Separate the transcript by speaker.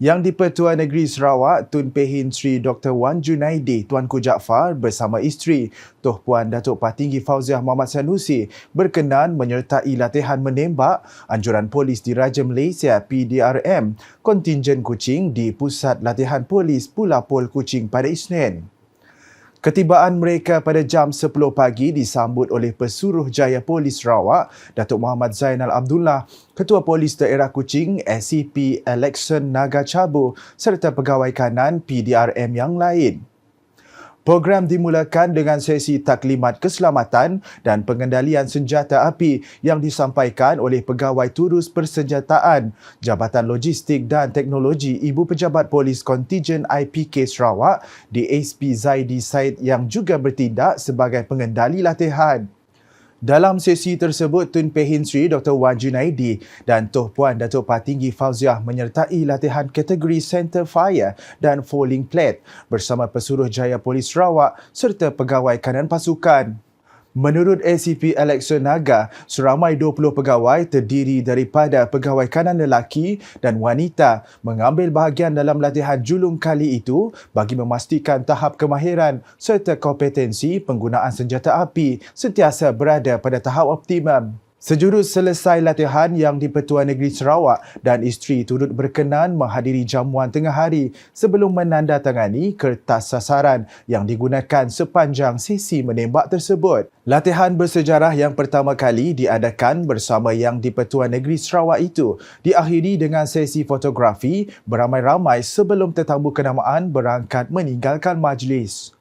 Speaker 1: Yang di-Pertuan Negeri Sarawak, Tun Pehin Sri Dr. Wan Junaidi Tuanku Jaafar bersama isteri Tuh Puan Datuk Patinggi Fauziah Muhammad Sanusi berkenan menyertai latihan menembak anjuran polis di Raja Malaysia PDRM kontingen Kuching di Pusat Latihan Polis Pulapol Kuching pada Isnin. Ketibaan mereka pada jam 10 pagi disambut oleh Pesuruh Jaya Polis Sarawak, Datuk Muhammad Zainal Abdullah, Ketua Polis Daerah Kuching, SCP Alexon Naga Cabu serta pegawai kanan PDRM yang lain. Program dimulakan dengan sesi taklimat keselamatan dan pengendalian senjata api yang disampaikan oleh Pegawai Turus Persenjataan, Jabatan Logistik dan Teknologi Ibu Pejabat Polis Kontijen IPK Sarawak di ASP Zaidi Said yang juga bertindak sebagai pengendali latihan. Dalam sesi tersebut, Tun Pehin Sri Dr. Wan Junaidi dan Tuh Puan Datuk Patinggi Fauziah menyertai latihan kategori Center Fire dan Falling Plate bersama Pesuruh Jaya Polis Sarawak serta pegawai kanan pasukan. Menurut ACP Alexon Naga, seramai 20 pegawai terdiri daripada pegawai kanan lelaki dan wanita mengambil bahagian dalam latihan julung kali itu bagi memastikan tahap kemahiran serta kompetensi penggunaan senjata api sentiasa berada pada tahap optimum. Sejurus selesai latihan yang di-Pertuan Negeri Sarawak dan isteri turut berkenan menghadiri jamuan tengah hari sebelum menandatangani kertas sasaran yang digunakan sepanjang sesi menembak tersebut. Latihan bersejarah yang pertama kali diadakan bersama yang di-Pertuan Negeri Sarawak itu diakhiri dengan sesi fotografi beramai-ramai sebelum tetamu kenamaan berangkat meninggalkan majlis.